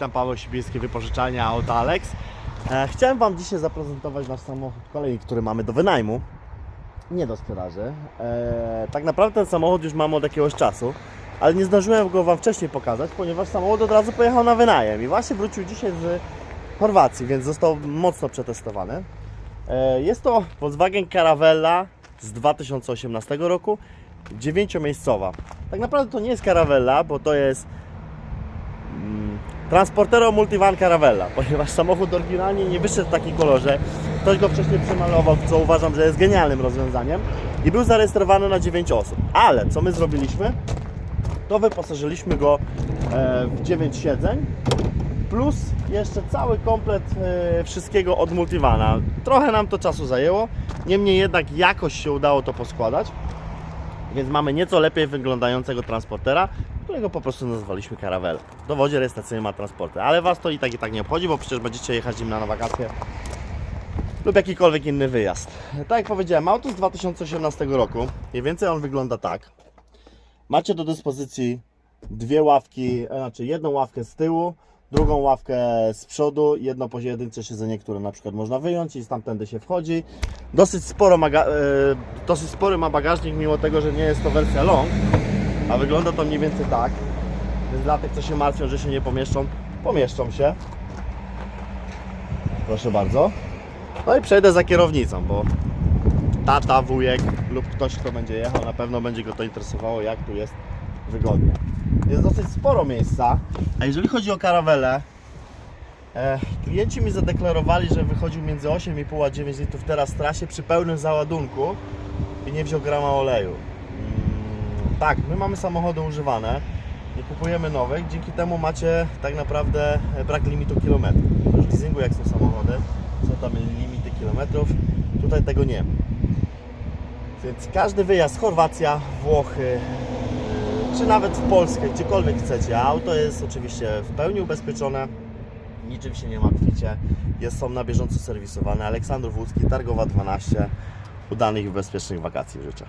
Witam Paweł Sibiński, wypożyczalnia Auto Alex. E, chciałem Wam dzisiaj zaprezentować nasz samochód kolejny, który mamy do wynajmu. Nie do sprzedaży. E, tak naprawdę ten samochód już mamy od jakiegoś czasu, ale nie zdążyłem go Wam wcześniej pokazać, ponieważ samochód od razu pojechał na wynajem i właśnie wrócił dzisiaj z Chorwacji, więc został mocno przetestowany. E, jest to Volkswagen Caravella z 2018 roku, dziewięciomiejscowa. Tak naprawdę to nie jest Caravella, bo to jest Transportero Multivan Caravella, ponieważ samochód oryginalnie nie wyszedł w takim kolorze. Ktoś go wcześniej przemalował, co uważam, że jest genialnym rozwiązaniem i był zarejestrowany na 9 osób. Ale co my zrobiliśmy? To wyposażyliśmy go e, w 9 siedzeń plus jeszcze cały komplet e, wszystkiego od Multivana. Trochę nam to czasu zajęło, niemniej jednak jakoś się udało to poskładać. Więc mamy nieco lepiej wyglądającego transportera, którego po prostu nazwaliśmy Caravelle. W dowodzie rejestracyjnym ma transporter, ale Was to i tak i tak nie obchodzi, bo przecież będziecie jechać zimna na wakacje lub jakikolwiek inny wyjazd. Tak jak powiedziałem, auto z 2018 roku, mniej więcej on wygląda tak. Macie do dyspozycji dwie ławki, e, znaczy jedną ławkę z tyłu, drugą ławkę z przodu, jedno pojedyncze siedzenie, które na przykład można wyjąć i stamtędy się wchodzi. Dosyć, sporo maga- e, dosyć spory ma bagażnik, mimo tego, że nie jest to wersja long, a wygląda to mniej więcej tak. Więc dla tych, co się martwią, że się nie pomieszczą, pomieszczą się. Proszę bardzo. No i przejdę za kierownicą, bo tata, wujek lub ktoś, kto będzie jechał, na pewno będzie go to interesowało, jak tu jest wygodnie. Jest dosyć sporo miejsca, a jeżeli chodzi o karawelę, e, klienci mi zadeklarowali, że wychodził między 8,5 a 9 litrów teraz w trasie przy pełnym załadunku i nie wziął grama oleju. Mm, tak, my mamy samochody używane, nie kupujemy nowych, dzięki temu macie tak naprawdę e, brak limitu kilometrów. Już w leasingu jak są samochody, są tam limity kilometrów, tutaj tego nie ma. Więc każdy wyjazd, Chorwacja, Włochy, czy nawet w Polskę, gdziekolwiek chcecie, auto jest oczywiście w pełni ubezpieczone, niczym się nie martwicie, jest, są na bieżąco serwisowane. Aleksandr Łódzki, Targowa 12, udanych i bezpiecznych wakacji życzę.